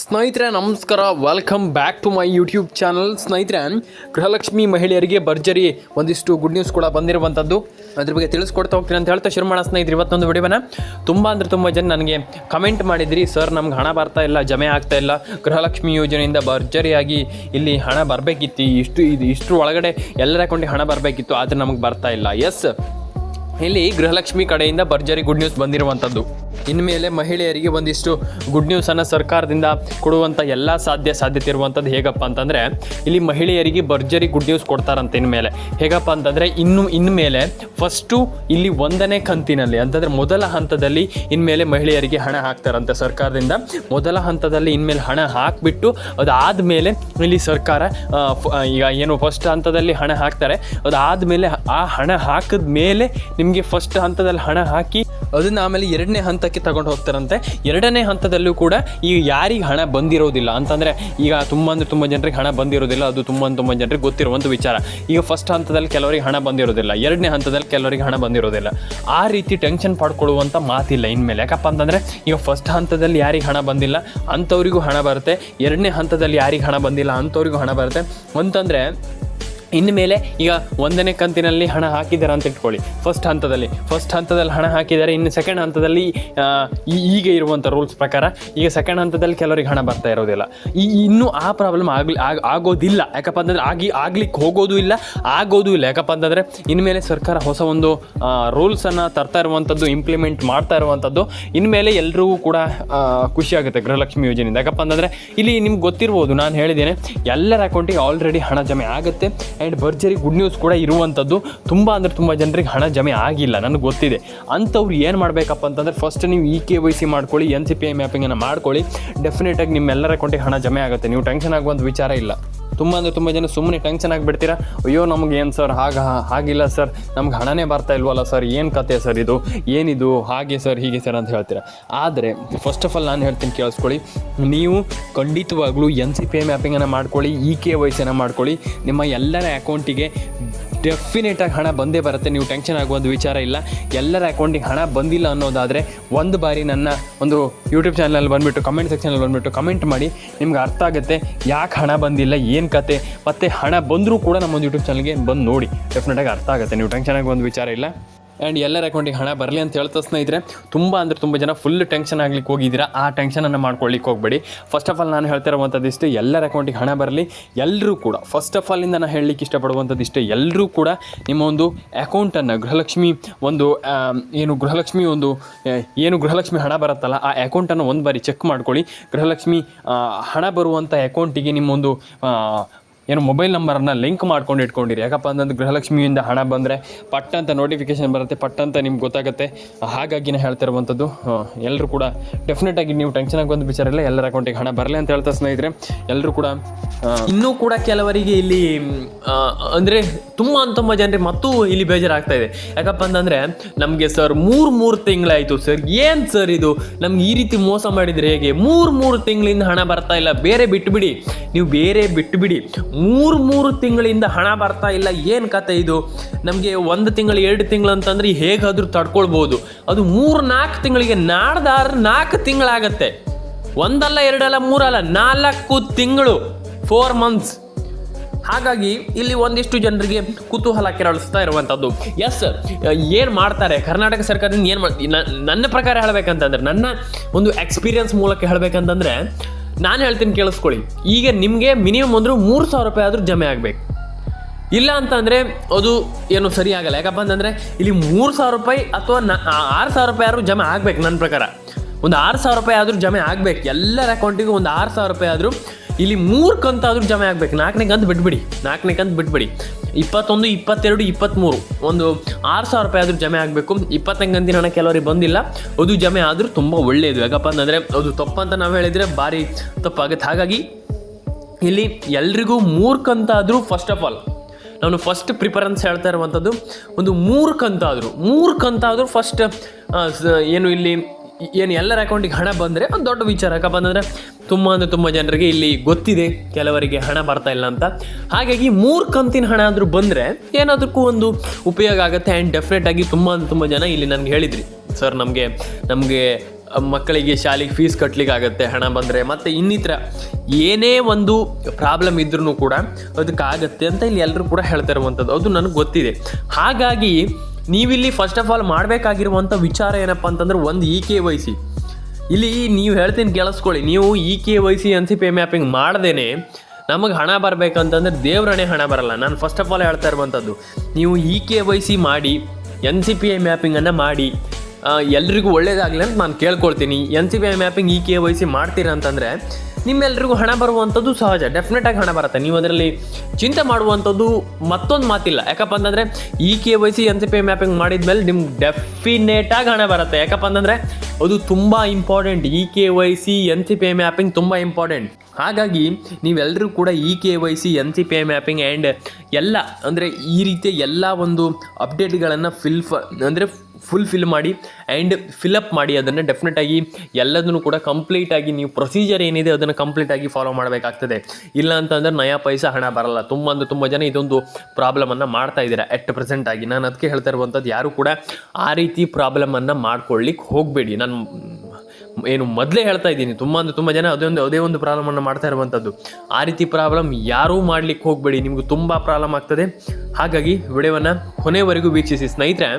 ಸ್ನೇಹಿತರೆ, ನಮಸ್ಕಾರ. Welcome back to my YouTube channel ಸ್ನೇಹಿತರೆ, ಗೃಹಲಕ್ಷ್ಮಿ ಮಹಿಳೆಯರಿಗೆ ಭರ್ಜರಿ ಒಂದಿಷ್ಟು ಗುಡ್ ನ್ಯೂಸ್ ಕೂಡ ಬಂದಿರುವಂಥದ್ದು ಅದ್ರ ಬಗ್ಗೆ ತಿಳಿಸ್ಕೊಡ್ತಾ ಹೋಗ್ತೀನಿ ಅಂತ ಹೇಳ್ತಾ ಶುರು ಮಾಡೋ ಸ್ನೇಹಿತರೆ, ಇವತ್ತೊಂದು ವಿಡಿಯೋನ ತುಂಬ ಅಂದರೆ ತುಂಬ ಜನ ನನಗೆ ಕಮೆಂಟ್ ಮಾಡಿದ್ರಿ ಸರ್ ನಮ್ಗೆ ಹಣ ಬರ್ತಾ ಇಲ್ಲ, ಜಮೆ ಆಗ್ತಾ ಇಲ್ಲ. ಗೃಹಲಕ್ಷ್ಮಿ ಯೋಜನೆಯಿಂದ ಭರ್ಜರಿಯಾಗಿ ಇಲ್ಲಿ ಹಣ ಬರಬೇಕಿತ್ತು. ಇಷ್ಟು, ಇದು ಇಷ್ಟರ ಒಳಗಡೆ ಎಲ್ಲರ ಅಕೌಂಟಿಗೆ ಹಣ ಬರಬೇಕಿತ್ತು, ಆದರೆ ನಮಗೆ ಬರ್ತಾ ಇಲ್ಲ. ಎಸ್ ಇಲ್ಲಿ ಗೃಹಲಕ್ಷ್ಮಿ ಕಡೆಯಿಂದ ಭರ್ಜರಿ ಗುಡ್ ನ್ಯೂಸ್ ಬಂದಿರುವಂಥದ್ದು ಇನ್ಮೇಲೆ ಮಹಿಳೆಯರಿಗೆ ಒಂದಿಷ್ಟು ಗುಡ್ ನ್ಯೂಸನ್ನು ಸರ್ಕಾರದಿಂದ ಕೊಡುವಂಥ ಎಲ್ಲ ಸಾಧ್ಯ ಸಾಧ್ಯತೆ ಇರುವಂಥದ್ದು ಹೇಗಪ್ಪ ಅಂತಂದರೆ, ಇಲ್ಲಿ ಮಹಿಳೆಯರಿಗೆ ಭರ್ಜರಿ ಗುಡ್ ನ್ಯೂಸ್ ಕೊಡ್ತಾರಂತೆ ಇನ್ಮೇಲೆ. ಹೇಗಪ್ಪ ಅಂತಂದರೆ, ಇನ್ನು ಇನ್ಮೇಲೆ ಫಸ್ಟು ಇಲ್ಲಿ ಒಂದನೇ ಕಂತಿನಲ್ಲಿ, ಅಂತಂದರೆ ಮೊದಲ ಹಂತದಲ್ಲಿ ಇನ್ಮೇಲೆ ಮಹಿಳೆಯರಿಗೆ ಹಣ ಹಾಕ್ತಾರಂತೆ ಸರ್ಕಾರದಿಂದ. ಮೊದಲ ಹಂತದಲ್ಲಿ ಇನ್ಮೇಲೆ ಹಣ ಹಾಕಿಬಿಟ್ಟು, ಅದಾದಮೇಲೆ ಇಲ್ಲಿ ಸರ್ಕಾರ ಈಗ ಏನು ಫಸ್ಟ್ ಹಂತದಲ್ಲಿ ಹಣ ಹಾಕ್ತಾರೆ. ಅದಾದಮೇಲೆ ಆ ಹಣ ಹಾಕಿದ ಮೇಲೆ ನಿಮಗೆ ಫಸ್ಟ್ ಹಂತದಲ್ಲಿ ಹಣ ಹಾಕಿ ಅದನ್ನು ಆಮೇಲೆ ಎರಡನೇ ಹಂತಕ್ಕೆ ತಗೊಂಡು ಹೋಗ್ತಾರಂತೆ. ಎರಡನೇ ಹಂತದಲ್ಲೂ ಕೂಡ ಈಗ ಯಾರಿಗೆ ಹಣ ಬಂದಿರೋದಿಲ್ಲ ಅಂತಂದರೆ ಈಗ ತುಂಬ ಅಂದರೆ ತುಂಬ ಜನರಿಗೆ ಹಣ ಬಂದಿರೋದಿಲ್ಲ, ಅದು ತುಂಬ ತುಂಬ ಜನರಿಗೆ ಗೊತ್ತಿರುವಂಥ ವಿಚಾರ. ಈಗ ಫಸ್ಟ್ ಹಂತದಲ್ಲಿ ಕೆಲವರಿಗೆ ಹಣ ಬಂದಿರೋದಿಲ್ಲ, ಎರಡನೇ ಹಂತದಲ್ಲಿ ಕೆಲವರಿಗೆ ಹಣ ಬಂದಿರೋದಿಲ್ಲ. ಆ ರೀತಿ ಟೆನ್ಷನ್ ಪಡ್ಕೊಳ್ಳುವಂಥ ಮಾತಿಲ್ಲ ಇನ್ಮೇಲೆ. ಯಾಕಪ್ಪ ಅಂತಂದರೆ ಈಗ ಫಸ್ಟ್ ಹಂತದಲ್ಲಿ ಯಾರಿಗೆ ಹಣ ಬಂದಿಲ್ಲ, ಅಂಥವ್ರಿಗೂ ಹಣ ಬರುತ್ತೆ. ಎರಡನೇ ಹಂತದಲ್ಲಿ ಯಾರಿಗೆ ಹಣ ಬಂದಿಲ್ಲ, ಅಂಥವ್ರಿಗೂ ಹಣ ಬರುತ್ತೆ. ಅಂತಂದರೆ ಇನ್ಮೇಲೆ ಈಗ ಒಂದನೇ ಕಂತಿನಲ್ಲಿ ಹಣ ಹಾಕಿದ್ದಾರೆ ಅಂತ ಇಟ್ಕೊಳ್ಳಿ. ಫಸ್ಟ್ ಹಂತದಲ್ಲಿ. ಫಸ್ಟ್ ಹಂತದಲ್ಲಿ ಹಣ ಹಾಕಿದ್ದಾರೆ ಇನ್ನು ಸೆಕೆಂಡ್ ಹಂತದಲ್ಲಿ ಈಗ ಇರುವಂಥ ರೂಲ್ಸ್ ಪ್ರಕಾರ ಈಗ ಸೆಕೆಂಡ್ ಹಂತದಲ್ಲಿ ಕೆಲವರಿಗೆ ಹಣ ಬರ್ತಾ ಇರೋದಿಲ್ಲ. ಈ ಇನ್ನೂ ಆ ಪ್ರಾಬ್ಲಮ್ ಆಗಲಿ, ಆಗ, ಆಗೋದಿಲ್ಲ. ಯಾಕಪ್ಪ ಅಂತಂದರೆ ಆಗಿ, ಆಗ್ಲಿಕ್ಕೆ ಹೋಗೋದು ಇಲ್ಲ, ಆಗೋದು ಇಲ್ಲ. ಯಾಕಪ್ಪ ಅಂತಂದರೆ ಇನ್ಮೇಲೆ ಸರ್ಕಾರ ಹೊಸ ಒಂದು ರೂಲ್ಸನ್ನು ತರ್ತಾ ಇರುವಂಥದ್ದು ಇಂಪ್ಲಿಮೆಂಟ್ ಮಾಡ್ತಾ ಇರುವಂಥದ್ದು ಇನ್ಮೇಲೆ ಎಲ್ಲರಿಗೂ ಕೂಡ ಖುಷಿಯಾಗುತ್ತೆ ಗೃಹಲಕ್ಷ್ಮಿ ಯೋಜನೆಯಿಂದ. ಯಾಕಪ್ಪ ಅಂತಂದರೆ ಇಲ್ಲಿ ನಿಮ್ಗೆ ಗೊತ್ತಿರ್ಬೋದು, ನಾನು ಹೇಳಿದ್ದೇನೆ, ಎಲ್ಲರ ಅಕೌಂಟಿಗೆ ಆಲ್ರೆಡಿ ಹಣ ಜಮೆ ಆಗುತ್ತೆ. ಆ್ಯಂಡ್ ಭರ್ಜರಿ ಗುಡ್ ನ್ಯೂಸ್ ಕೂಡ ಇರುವಂಥದ್ದು ತುಂಬ ಅಂದರೆ ತುಂಬ ಜನರಿಗೆ ಹಣ ಜಮೆ ಆಗಿಲ್ಲ, ನನಗೆ ಗೊತ್ತಿದೆ. ಅಂಥವ್ರು ಏನು ಮಾಡಬೇಕಪ್ಪ ಅಂತಂದರೆ ಫಸ್ಟ್ ನೀವು ಇ ಕೆ ವೈ ಸಿ ಮಾಡ್ಕೊಳ್ಳಿ ಎನ್ ಸಿ ಪಿ ಐ ಮ್ಯಾಪಿಂಗನ್ನು ಮಾಡ್ಕೊಳ್ಳಿ. ಡೆಫಿನೆಟಾಗಿ ನಿಮ್ಮೆಲ್ಲರ ಅಕೌಂಟಿಗೆ ಹಣ ಜಮೆ ಆಗುತ್ತೆ. ನೀವು ಟೆನ್ಷನ್ ಆಗುವಂಥ ವಿಚಾರ ಇಲ್ಲ. ತುಂಬ ಅಂದರೆ ತುಂಬ ಜನ ಸುಮ್ಮನೆ ಟೆನ್ಷನ್ ಆಗಿಬಿಡ್ತೀರಾ? ಅಯ್ಯೋ, ನಮ್ಗೆ ಏನು ಸರ್ ಹಾಗ, ಹಾಗಿಲ್ಲ ಸರ್ ನಮ್ಗೆ ಹಣನೇ ಬರ್ತಾ ಇಲ್ವಲ್ಲ ಸರ್ ಏನು ಕತೆ ಸರ್ ಇದು? ಏನಿದು? ಹಾಗೆ ಸರ್ ಹೀಗೆ ಸರ್ ಅಂತ ಹೇಳ್ತೀರಾ? ಆದರೆ ಫಸ್ಟ್ ಆಫ್ ಆಲ್ ನಾನು ಹೇಳ್ತೀನಿ ಕೇಳಿಸ್ಕೊಳ್ಳಿ. ನೀವು ಖಂಡಿತವಾಗ್ಲೂ ಎನ್ ಸಿ ಪಿ ಐ ಮ್ಯಾಪಿಂಗನ್ನು ಮಾಡ್ಕೊಳ್ಳಿ ಇ ಕೆ ವೈಸನ್ನು ಸಿನ ಮಾಡ್ಕೊಳ್ಳಿ. ನಿಮ್ಮ ಎಲ್ಲರ ಅಕೌಂಟಿಗೆ ಡೆಫಿನೆಟಾಗಿ ಹಣ ಬಂದೇ ಬರುತ್ತೆ. ನೀವು ಟೆನ್ಷನ್ ಆಗುವಂಥ ವಿಚಾರ ಇಲ್ಲ. ಎಲ್ಲರ ಅಕೌಂಟಿಗೆ ಹಣ ಬಂದಿಲ್ಲ ಅನ್ನೋದಾದರೆ ಒಂದು ಬಾರಿ ನನ್ನ ಒಂದು ಯೂಟ್ಯೂಬ್ ಚಾನಲಲ್ಲಿ ಬಂದುಬಿಟ್ಟು ಕಮೆಂಟ್ ಸೆಕ್ಷನಲ್ಲಿ ಬಂದುಬಿಟ್ಟು ಕಮೆಂಟ್ ಮಾಡಿ, ನಿಮ್ಗೆ ಅರ್ಥ ಆಗುತ್ತೆ. ಯಾಕೆ ಹಣ ಬಂದಿಲ್ಲ, ಏನು ಕತೆ? ಮತ್ತು ಹಣ ಬಂದರೂ ಕೂಡ ನಮ್ಮ ಒಂದು ಯೂಟ್ಯೂಬ್ ಚಾನಲ್ಗೆ ಬಂದು ನೋಡಿ. ಡೆಫಿನೆಟಾಗಿ ಅರ್ಥ ಆಗುತ್ತೆ. ನೀವು ಟೆನ್ಷನ್ ಆಗುವಂಥ ವಿಚಾರ ಇಲ್ಲ. ಆ್ಯಂಡ್ ಎಲ್ಲರ ಅಕೌಂಟಿಗೆ ಹಣ ಬರಲಿ ಅಂತ ಹೇಳ್ತಾ ಸ್ನೇಹಿತರೆ, ತುಂಬ ಅಂದರೆ ತುಂಬ ಜನ ಫುಲ್ ಟೆನ್ಷನ್ ಆಗ್ಲಿಕ್ಕೆ ಹೋಗಿದ್ದೀರಾ? ಆ ಟೆನ್ಷನನ್ನು ಮಾಡ್ಕೊಳ್ಳಿಕ್ಕೆ ಹೋಗಬೇಡಿ. ಫಸ್ಟ್ ಆಫ್ ಆಲ್ ನಾನು ಹೇಳ್ತಾ ಇರುವಂಥದ್ದು ಇಷ್ಟೇ ಎಲ್ಲರ ಅಕೌಂಟಿಗೆ ಹಣ ಬರಲಿ. ಎಲ್ಲರೂ ಕೂಡ ಫಸ್ಟ್ ಆಫ್ ಆಲ್ ಇಂದ ನಾನು ಹೇಳಲಿಕ್ಕೆ ಇಷ್ಟಪಡುವಂಥದ್ದು ಇಷ್ಟೇ ಎಲ್ಲರೂ ಕೂಡ ನಿಮ್ಮ ಒಂದು ಅಕೌಂಟನ್ನು ಗೃಹಲಕ್ಷ್ಮಿ ಒಂದು ಏನು ಗೃಹಲಕ್ಷ್ಮಿ ಒಂದು ಏನು ಗೃಹಲಕ್ಷ್ಮಿ ಹಣ ಬರುತ್ತಲ್ಲ, ಆ ಅಕೌಂಟನ್ನು ಒಂದು ಬಾರಿ ಚೆಕ್ ಮಾಡ್ಕೊಳ್ಳಿ. ಗೃಹಲಕ್ಷ್ಮಿ ಹಣ ಬರುವಂಥ ಅಕೌಂಟಿಗೆ ನಿಮ್ಮೊಂದು ಏನು ಮೊಬೈಲ್ ನಂಬರನ್ನು ಲಿಂಕ್ ಮಾಡ್ಕೊಂಡು ಇಟ್ಕೊಂಡಿರಿ. ಯಾಕಪ್ಪ ಅಂತಂದ್ರೆ ಗೃಹಲಕ್ಷ್ಮಿಯಿಂದ ಹಣ ಬಂದರೆ ಪಟ್ ಅಂತ ನೋಟಿಫಿಕೇಶನ್ ಬರುತ್ತೆ ಪಟ್ ಅಂತ ನಿಮ್ಗೆ ಗೊತ್ತಾಗುತ್ತೆ. ಹಾಗಾಗಿ ಹೇಳ್ತಿರುವಂಥದ್ದು ಎಲ್ಲರೂ ಕೂಡ ಡೆಫಿನೆಟಾಗಿ ನೀವು ಟೆನ್ಷನ್ ಆಗೋದು ವಿಚಾರ ಇಲ್ಲ, ಎಲ್ಲರ ಅಕೌಂಟಿಗೆ ಹಣ ಬರಲಿ ಅಂತ ಹೇಳ್ತಾ ಸ್ನೇಹಿತರೆ ಎಲ್ಲರೂ ಕೂಡ ಇನ್ನೂ ಕೂಡ ಕೆಲವರಿಗೆ ಇಲ್ಲಿ ಅಂದರೆ ತುಂಬ ತುಂಬ ಜನರಿಗೆ ಮತ್ತೂ ಇಲ್ಲಿ ಬೇಜಾರಾಗ್ತಾ ಇದೆ. ಯಾಕಪ್ಪ ಅಂತಂದರೆ ನಮಗೆ ಸರ್ ಮೂರು ಮೂರು ತಿಂಗಳಾಯಿತು. ಸರ್ ಏನು ಸರ್ ಇದು? ನಮ್ಗೆ ಈ ರೀತಿ ಮೋಸ ಮಾಡಿದರೆ ಹೇಗೆ? ಮೂರು ಮೂರು ತಿಂಗಳಿಂದ ಹಣ ಬರ್ತಾ ಇಲ್ಲ. ಬೇರೆ ಬಿಟ್ಟುಬಿಡಿ ನೀವು ಬೇರೆ ಬಿಟ್ಟುಬಿಡಿ ಮೂರು ಮೂರು ತಿಂಗಳಿಂದ ಹಣ ಬರ್ತಾ ಇಲ್ಲ, ಏನು ಕತೆ ಇದು? ನಮಗೆ ಒಂದು ತಿಂಗಳು, ಎರಡು ತಿಂಗಳು ಅಂತಂದ್ರೆ ಹೇಗಾದರೂ ತಡ್ಕೊಳ್ಬೋದು. ಅದು ಮೂರು ನಾಲ್ಕು ತಿಂಗಳಿಗೆ ನಾಡ್ದಾದ್ರೆ ನಾಲ್ಕು ತಿಂಗಳಾಗತ್ತೆ. ಒಂದಲ್ಲ, ಎರಡಲ್ಲ, ಮೂರಲ್ಲ, ನಾಲ್ಕು ತಿಂಗಳು ಫೋರ್ ಮಂತ್ಸ್ ಹಾಗಾಗಿ ಇಲ್ಲಿ ಒಂದಿಷ್ಟು ಜನರಿಗೆ ಕುತೂಹಲ ಕೆರಳಿಸ್ತಾ ಇರುವಂಥದ್ದು ಎಸ್ ಏನು ಮಾಡ್ತಾರೆ? ಕರ್ನಾಟಕ ಸರ್ಕಾರದಿಂದ ಏನು ಮಾಡಿ ನನ್ನ ಪ್ರಕಾರ ಹೇಳಬೇಕಂತಂದ್ರೆ, ನನ್ನ ಒಂದು ಎಕ್ಸ್ಪೀರಿಯನ್ಸ್ ಮೂಲಕ ಹೇಳಬೇಕಂತಂದ್ರೆ ನಾನು ಹೇಳ್ತೀನಿ ಕೇಳಿಸ್ಕೊಳ್ಳಿ. ಈಗ ನಿಮಗೆ ಮಿನಿಮಮ್ ಅಂದರೂ ಮೂರು ಸಾವಿರ ರೂಪಾಯಿ ಆದರೂ ಜಮೆ ಆಗಬೇಕು. ಇಲ್ಲ ಅಂತಂದರೆ ಅದು ಏನು ಸರಿ ಆಗಲ್ಲ. ಯಾಕಪ್ಪ ಅಂತಂದರೆ ಇಲ್ಲಿ ಮೂರು ಸಾವಿರ ರೂಪಾಯಿ ಅಥವಾ ನ ಆರು ಸಾವಿರ ರೂಪಾಯಿ ಆದರೂ ಜಮೆ ಆಗಬೇಕು ನನ್ನ ಪ್ರಕಾರ. ಒಂದು ಆರು ಸಾವಿರ ರೂಪಾಯಿ ಆದರೂ ಜಮೆ ಆಗಬೇಕು. ಎಲ್ಲರ ಅಕೌಂಟಿಗೂ ಒಂದು ಆರು ಸಾವಿರ ರೂಪಾಯಿ ಆದರೂ ಇಲ್ಲಿ ಮೂರು ಕಂತಾದರೂ ಜಮೆ ಆಗ್ಬೇಕು. ನಾಲ್ಕನೇ ಕಂತು ಬಿಟ್ಬಿಡಿ. ನಾಲ್ಕನೇ ಕಂತು ಬಿಟ್ಬಿಡಿ. ಇಪ್ಪತ್ತೊಂದು, ಇಪ್ಪತ್ತೆರಡು ಇಪ್ಪತ್ತ್ಮೂರು ಒಂದು ಆರು ಸಾವಿರ ರೂಪಾಯಿ ಆದರೂ ಜಮೆ ಆಗಬೇಕು. ಇಪ್ಪತ್ತನೇ ಕಂತಿನ ಹಣ ಕೆಲವರಿಗೆ ಬಂದಿಲ್ಲ. ಅದು ಜಮೆ ಆದರೂ ತುಂಬ ಒಳ್ಳೆಯದು ಯಾಕಪ್ಪ ಅಂತಂದರೆ ಅದು ತಪ್ಪಂತ ನಾವು ಹೇಳಿದರೆ ಭಾರಿ ತಪ್ಪಾಗುತ್ತೆ. ಹಾಗಾಗಿ ಇಲ್ಲಿ ಎಲ್ರಿಗೂ ಮೂರು ಕಂತಾದರೂ ಫಸ್ಟ್ ಆಫ್ ಆಲ್ ನಾನು ಫಸ್ಟ್ ಪ್ರಿಫರೆನ್ಸ್ ಹೇಳ್ತಾ ಇರುವಂಥದ್ದು ಒಂದು ಮೂರು ಕಂತಾದರೂ ಮೂರು ಕಂತಾದರೂ ಫಸ್ಟ್ ಏನು ಇಲ್ಲಿ ಏನು ಎಲ್ಲರ ಅಕೌಂಟಿಗೆ ಹಣ ಬಂದರೆ ಒಂದು ದೊಡ್ಡ ವಿಚಾರ. ಯಾಕಪ್ಪ ತುಂಬ ಅಂದರೆ ತುಂಬ ಜನರಿಗೆ ಇಲ್ಲಿ ಗೊತ್ತಿದೆ ಕೆಲವರಿಗೆ ಹಣ ಬರ್ತಾ ಇಲ್ಲ ಅಂತ. ಹಾಗಾಗಿ ಮೂರು ಕಂತಿನ ಹಣ ಆದರೂ ಬಂದರೆ ಏನಾದಕ್ಕೂ ಒಂದು ಉಪಯೋಗ ಆಗುತ್ತೆ ಆ್ಯಂಡ್ ಡೆಫಿನೆಟ್ ಆಗಿ ತುಂಬ ಅಂದರೆ ತುಂಬ ಜನ ಇಲ್ಲಿ ನನಗೆ ಹೇಳಿದ್ರಿ. ಸರ್ ನಮಗೆ ನಮಗೆ ಮಕ್ಕಳಿಗೆ ಶಾಲೆಗೆ ಫೀಸ್ ಕಟ್ಟಲಿಕ್ಕೆ ಆಗುತ್ತೆ, ಹಣ ಬಂದರೆ. ಮತ್ತು ಇನ್ನಿತರ ಏನೇ ಒಂದು ಪ್ರಾಬ್ಲಮ್ ಇದ್ರೂ ಕೂಡ ಅದಕ್ಕಾಗತ್ತೆ ಅಂತ ಇಲ್ಲಿ ಎಲ್ಲರೂ ಕೂಡ ಹೇಳ್ತಾ ಇರುವಂಥದ್ದು ಅದು ನನಗೆ ಗೊತ್ತಿದೆ. ಹಾಗಾಗಿ ನೀವಿಲ್ಲಿ ಫಸ್ಟ್ ಆಫ್ ಆಲ್ ಮಾಡಬೇಕಾಗಿರುವಂಥ ವಿಚಾರ ಏನಪ್ಪ ಅಂತಂದ್ರೆ ಒಂದು ಇ ಕೆ ವೈ ಸಿ ಇಲ್ಲಿ ನೀವು ಹೇಳ್ತೀನಿ ಕೇಳಿಸ್ಕೊಳ್ಳಿ, ನೀವು E K Y C N C P mapping ಮಾಡ್ದೇನೆ, ನಮಗೆ ಹಣ ಬರಬೇಕಂತಂದ್ರೆ ದೇವ್ರಣೆ ಹಣ ಬರಲ್ಲ. ನಾನು ಫಸ್ಟ್ ಆಫ್ ಆಲ್ ಹೇಳ್ತಾ ಇರುವಂಥದ್ದು ನೀವು ಇ ಕೆ ವೈ ಸಿ ಮಾಡಿ ಎನ್ ಸಿ ಪಿ ಐ ಮ್ಯಾಪಿಂಗನ್ನು ಮಾಡಿ ಎಲ್ರಿಗೂ ಒಳ್ಳೇದಾಗಲಿ ಅಂತ ನಾನು ಕೇಳ್ಕೊಳ್ತೀನಿ. N C P I mapping E K Y C ಮಾಡ್ತೀರಾ ಅಂತಂದರೆ ನಿಮ್ಮೆಲ್ರಿಗೂ ಹಣ ಬರುವಂಥದ್ದು ಸಹಜ. ಡೆಫಿನೆಟಾಗಿ ಹಣ ಬರುತ್ತೆ. ನೀವು ಅದರಲ್ಲಿ ಚಿಂತೆ ಮಾಡುವಂಥದ್ದು ಮತ್ತೊಂದು ಮಾತಿಲ್ಲ. ಯಾಕಪ್ಪ ಅಂತಂದರೆ E K Y C, N C P mapping ಮಾಡಿದ್ಮೇಲೆ ನಿಮ್ಗೆ ಡೆಫಿನೆಟಾಗಿ ಹಣ ಬರುತ್ತೆ. ಯಾಕಪ್ಪ ಅಂತಂದರೆ ಅದು ತುಂಬ important E K Y C, N C P mapping ತುಂಬ ಇಂಪಾರ್ಟೆಂಟ್ ಹಾಗಾಗಿ ನೀವೆಲ್ಲರೂ ಕೂಡ E K Y C, N C P mapping and ಎಲ್ಲ ಅಂದರೆ ಈ ರೀತಿಯ ಎಲ್ಲ ಒಂದು ಅಪ್ಡೇಟ್ಗಳನ್ನು ಫಿಲ್ ಫ ಅಂದರೆ ಫುಲ್ ಫಿಲ್ ಮಾಡಿ ಆ್ಯಂಡ್ ಫಿಲಪ್ ಮಾಡಿ ಅದನ್ನು ಡೆಫಿನೆಟಾಗಿ ಎಲ್ಲದನ್ನು ಕೂಡ ಕಂಪ್ಲೀಟಾಗಿ ನೀವು ಪ್ರೊಸೀಜರ್ ಏನಿದೆ ಅದನ್ನು ಕಂಪ್ಲೀಟಾಗಿ ಫಾಲೋ ಮಾಡಬೇಕಾಗ್ತದೆ. ಇಲ್ಲ ಅಂತಂದರೆ ನಯಾ ಪೈಸಾ ಹಣ ಬರಲ್ಲ. ತುಂಬ ಅಂದರೆ ತುಂಬ ಜನ ಇದೊಂದು ಪ್ರಾಬ್ಲಮನ್ನು ಮಾಡ್ತಾ ಇದ್ದೀರಾ ಎಟ್ ಪ್ರೆಸೆಂಟ್ ಆಗಿ. ನಾನು ಅದಕ್ಕೆ ಹೇಳ್ತಾ ಇರುವಂಥದ್ದು ಯಾರು ಕೂಡ ಆ ರೀತಿ ಪ್ರಾಬ್ಲಮನ್ನು ಮಾಡ್ಕೊಳ್ಳಿಕ್ಕೆ ಹೋಗಬೇಡಿ. ನಾನು ಏನು ಮೊದಲೇ ಹೇಳ್ತಾ ಇದ್ದೀನಿ. ತುಂಬ ಅಂದರೆ ತುಂಬ ಜನ ಅದೇ ಒಂದು ಅದೇ ಒಂದು ಪ್ರಾಬ್ಲಮನ್ನು ಮಾಡ್ತಾ ಇರುವಂಥದ್ದು ಆ ರೀತಿ ಪ್ರಾಬ್ಲಮ್ ಯಾರೂ ಮಾಡ್ಲಿಕ್ಕೆ ಹೋಗಬೇಡಿ. ನಿಮಗೆ ತುಂಬ ಪ್ರಾಬ್ಲಮ್ ಆಗ್ತದೆ. ಹಾಗಾಗಿ ವಿಡಿಯೋವನ್ನು ಕೊನೆವರೆಗೂ ವೀಕ್ಷಿಸಿ. ಸ್ನೇಹಿತರೆ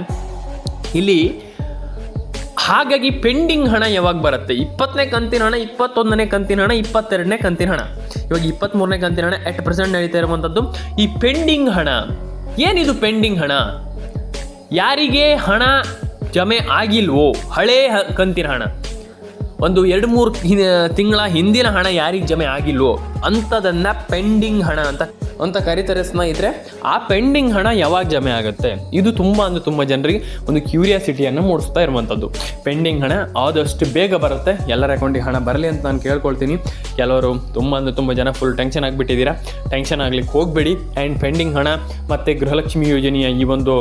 ಇಲ್ಲಿ ಹಾಗಾಗಿ ಪೆಂಡಿಂಗ್ ಹಣ ಯಾವಾಗ ಬರುತ್ತೆ? ಇಪ್ಪತ್ತನೇ ಕಂತಿನ ಹಣ, ಇಪ್ಪತ್ತೊಂದನೇ ಕಂತಿನ ಹಣ, ಇಪ್ಪತ್ತೆರಡನೇ ಕಂತಿನ ಹಣ. ಇವಾಗ ಇಪ್ಪತ್ತ್ಮೂರನೇ ಕಂತಿನ ಹಣ ಎಟ್ ಪ್ರೆಸೆಂಟ್ ನಡೀತಾ ಇರುವಂಥದ್ದು ಈ ಪೆಂಡಿಂಗ್ ಹಣ, ಏನಿದು ಪೆಂಡಿಂಗ್ ಹಣ? ಯಾರಿಗೆ ಹಣ ಜಮೆ ಆಗಿಲ್ವೋ, ಹಳೇ ಕಂತಿನ ಹಣ. ಒಂದು ಎರಡು ಮೂರು ತಿಂಗಳ ಹಿಂದಿನ ಹಣ ಯಾರಿಗೆ ಜಮೆ ಆಗಿಲ್ವೋ ಅಂಥದನ್ನು ಪೆಂಡಿಂಗ್ ಹಣ ಅಂತ ಅಂತ ಕರೀತಾರೆ ಸ್ನೇಹಿತರೆ, ಆ ಪೆಂಡಿಂಗ್ ಹಣ ಯಾವಾಗ ಜಮೆ ಆಗುತ್ತೆ? ಇದು ತುಂಬ ಅಂದರೆ ತುಂಬ ಜನರಿಗೆ ಒಂದು ಕ್ಯೂರಿಯಾಸಿಟಿಯನ್ನು ಮೂಡಿಸ್ತಾ ಇರುವಂಥದ್ದು. ಪೆಂಡಿಂಗ್ ಹಣ ಆದಷ್ಟು ಬೇಗ ಬರುತ್ತೆ. ಎಲ್ಲರ ಅಕೌಂಟಿಗೆ ಹಣ ಬರಲಿ ಅಂತ ನಾನು ಕೇಳ್ಕೊಳ್ತೀನಿ. ಕೆಲವರು ತುಂಬ ಅಂದರೆ ತುಂಬ ಜನ ಫುಲ್ ಟೆನ್ಷನ್ ಆಗಿಬಿಟ್ಟಿದ್ದೀರಾ? ಟೆನ್ಷನ್ ಆಗ್ಲಿಕ್ಕೆ ಹೋಗಬೇಡಿ. ಆ್ಯಂಡ್ ಪೆಂಡಿಂಗ್ ಹಣ ಮತ್ತು ಗೃಹಲಕ್ಷ್ಮಿ ಯೋಜನೆಯ ಈ ಒಂದು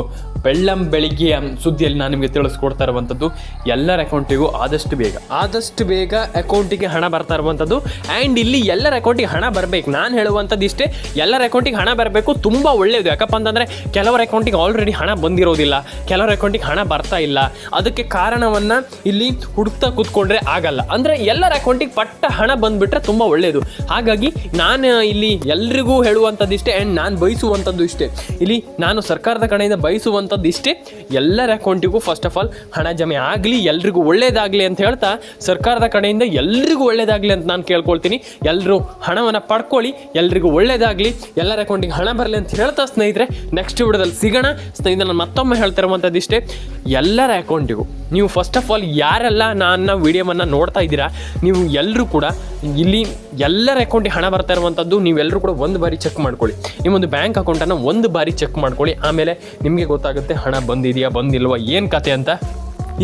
ಬೆಳ್ಳಂ ಬೆಳಿಗ್ಗೆಯ ಸುದ್ದಿಯಲ್ಲಿ ನಾನು ನಿಮಗೆ ತಿಳಿಸ್ಕೊಡ್ತಾ ಇರುವಂಥದ್ದು, ಎಲ್ಲರ ಅಕೌಂಟಿಗೂ ಆದಷ್ಟು ಬೇಗ. ಆದಷ್ಟು ಬೇಗ ಅಕೌಂಟಿಗೆ ಹಣ ಬರ್ತಾ ಇರುವಂಥದ್ದು. ಆ್ಯಂಡ್ ಇಲ್ಲಿ ಎಲ್ಲರ ಅಕೌಂಟಿಗೆ ಹಣ ಬರಬೇಕು. ನಾನು ಹೇಳುವಂಥದ್ದು ಇಷ್ಟೇ ಎಲ್ಲರ ಅಕೌಂಟಿಗೆ ಹಣ ಬರಬೇಕು, ತುಂಬ ಒಳ್ಳೆಯದು ಯಾಕಪ್ಪ ಅಂತಂದರೆ, ಕೆಲವರ ಅಕೌಂಟಿಗೆ ಆಲ್ರೆಡಿ ಹಣ ಬಂದಿರೋದಿಲ್ಲ. ಕೆಲವರ ಅಕೌಂಟಿಗೆ ಹಣ ಬರ್ತಾ ಇಲ್ಲ. ಅದಕ್ಕೆ ಕಾರಣವನ್ನು ಇಲ್ಲಿ ಹುಡುಕ್ತಾ ಕೂತ್ಕೊಂಡ್ರೆ ಆಗಲ್ಲ. ಅಂದರೆ ಎಲ್ಲರ ಅಕೌಂಟಿಗೆ ಪಟ್ಟ ಹಣ ಬಂದುಬಿಟ್ರೆ ತುಂಬ ಒಳ್ಳೆಯದು ಹಾಗಾಗಿ ನಾನು ಇಲ್ಲಿ ಎಲ್ರಿಗೂ ಹೇಳುವಂಥದ್ದು ಇಷ್ಟೇ ಆ್ಯಂಡ್ ನಾನು ಬಯಸುವಂಥದ್ದು ಇಷ್ಟೇ. ಇಲ್ಲಿ ನಾನು ಸರ್ಕಾರದ ಕಡೆಯಿಂದ ಬಯಸುವಂಥದ್ದು ಇಷ್ಟೇ, ಎಲ್ಲರ ಅಕೌಂಟಿಗೂ ಫಸ್ಟ್ ಆಫ್ ಆಲ್ ಹಣ ಜಮೆ ಆಗಲಿ, ಎಲ್ರಿಗೂ ಒಳ್ಳೇದಾಗಲಿ ಅಂತ ಹೇಳ್ತಾ, ಸರ್ಕಾರದ ಕಡೆಯಿಂದ ಎಲ್ರಿಗೂ ಒಳ್ಳೇದಾಗಲಿ ಅಂತ ನಾನು ಕೇಳ್ಕೊಳ್ತೀನಿ. ಎಲ್ಲರೂ ಹಣವನ್ನು ಪಡ್ಕೊಳ್ಳಿ, ಎಲ್ರಿಗೂ ಒಳ್ಳೇದಾಗಲಿ ಎಲ್ಲರ ಅಕೌಂಟಿಗೆ ಹಣ ಬರಲಿ ಅಂತ ಹೇಳ್ತಾ ಸ್ನೇಹಿತರೆ ನೆಕ್ಸ್ಟ್ ವಿಡಿಯೋದಲ್ಲಿ ಸಿಗೋಣ. ಸ್ನೇಹಿತರೆ, ನಾನು ಮತ್ತೊಮ್ಮೆ ಹೇಳ್ತಾ ಇರುವಂಥದ್ದು ಇಷ್ಟೇ ಎಲ್ಲರ ಅಕೌಂಟಿಗೂ ನೀವು ಫಸ್ಟ್ ಆಫ್ ಆಲ್ ಯಾರೆಲ್ಲ ನನ್ನ ವಿಡಿಯೋವನ್ನು ನೋಡ್ತಾ ಇದ್ದೀರಾ, ನೀವು ಎಲ್ಲರೂ ಕೂಡ ಇಲ್ಲಿ ಎಲ್ಲರ ಅಕೌಂಟಿಗೆ ಹಣ ಬರ್ತಾ ಇರುವಂಥದ್ದು ನೀವೆಲ್ಲರೂ ಕೂಡ ಒಂದು ಬಾರಿ ಚೆಕ್ ಮಾಡ್ಕೊಳ್ಳಿ. ನಿಮ್ಮೊಂದು ಬ್ಯಾಂಕ್ ಅಕೌಂಟನ್ನು ಒಂದು ಬಾರಿ ಚೆಕ್ ಮಾಡ್ಕೊಳ್ಳಿ. ಆಮೇಲೆ ನಿಮಗೆ ಗೊತ್ತಾಗುತ್ತೆ ಹಣ ಬಂದಿದೆಯಾ, ಬಂದಿಲ್ವ, ಏನು ಕತೆ ಅಂತ.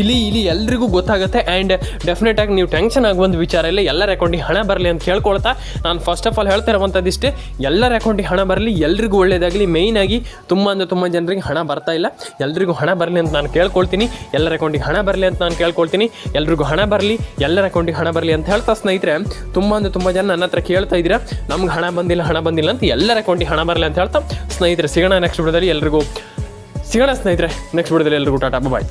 ಇಲ್ಲಿ ಇಲ್ಲಿ ಎಲ್ರಿಗೂ ಗೊತ್ತಾಗುತ್ತೆ ಆ್ಯಂಡ್ ಡೆಫಿನೆಟ್ ಆಗಿ ನೀವು ಟೆನ್ಷನ್ ಆಗುವಂಥ ವಿಚಾರ ಇಲ್ಲ, ಎಲ್ಲರ ಅಕೌಂಟಿಗೆ ಹಣ ಬರಲಿ ಅಂತ ಕೇಳ್ಕೊಳ್ತಾ ನಾನು ಫಸ್ಟ್ ಆಫ್ ಆಲ್ ಹೇಳ್ತಾ ಇರುವಂಥದ್ದು ಇಷ್ಟೇ ಎಲ್ಲರ ಅಕೌಂಟಿಗೆ ಹಣ ಬರಲಿ, ಎಲ್ರಿಗೂ ಒಳ್ಳೇದಾಗಲಿ ಮೇಯ್ನ್ ಆಗಿ ತುಂಬ ಅಂದರೆ ತುಂಬ ಜನರಿಗೆ ಹಣ ಬರ್ತಾ ಇಲ್ಲ. ಎಲ್ರಿಗೂ ಹಣ ಬರಲಿ ಅಂತ ನಾನು ಕೇಳ್ಕೊಳ್ತೀನಿ, ಎಲ್ಲರ ಅಕೌಂಟಿಗೆ ಹಣ ಬರಲಿ ಅಂತ ನಾನು ಕೇಳ್ಕೊಳ್ತೀನಿ, ಎಲ್ರಿಗೂ ಹಣ ಬರಲಿ, ಎಲ್ಲರ ಅಕೌಂಟಿಗೆ ಹಣ ಬರಲಿ ಅಂತ ಹೇಳ್ತಾ ಸ್ನೇಹಿತರೆ, ತುಂಬ ಅಂದರೆ ತುಂಬ ಜನ ನನ್ನ ಹತ್ರ ಕೇಳ್ತಾ ಇದ್ದೀರಾ, ನಮ್ಗೆ ಹಣ ಬಂದಿಲ್ಲ ಹಣ ಬಂದಿಲ್ಲ ಅಂತ ಎಲ್ಲರ ಅಕೌಂಟಿಗೆ ಹಣ ಬರಲಿ ಅಂತ ಹೇಳ್ತಾ, ಸ್ನೇಹಿತರೆ ಸಿಗೋಣ ನೆಕ್ಸ್ಟ್ ಬಿಡೋದಲ್ಲಿ ಎಲ್ರಿಗೂ, ಸಿಗೋಣ ಸ್ನೇಹಿತರೆ ನೆಕ್ಸ್ಟ್ ಬಿಡೋದಲ್ಲಿ ಎಲ್ರಿಗೂ, ಟಾಟಾ ಬಾಯ್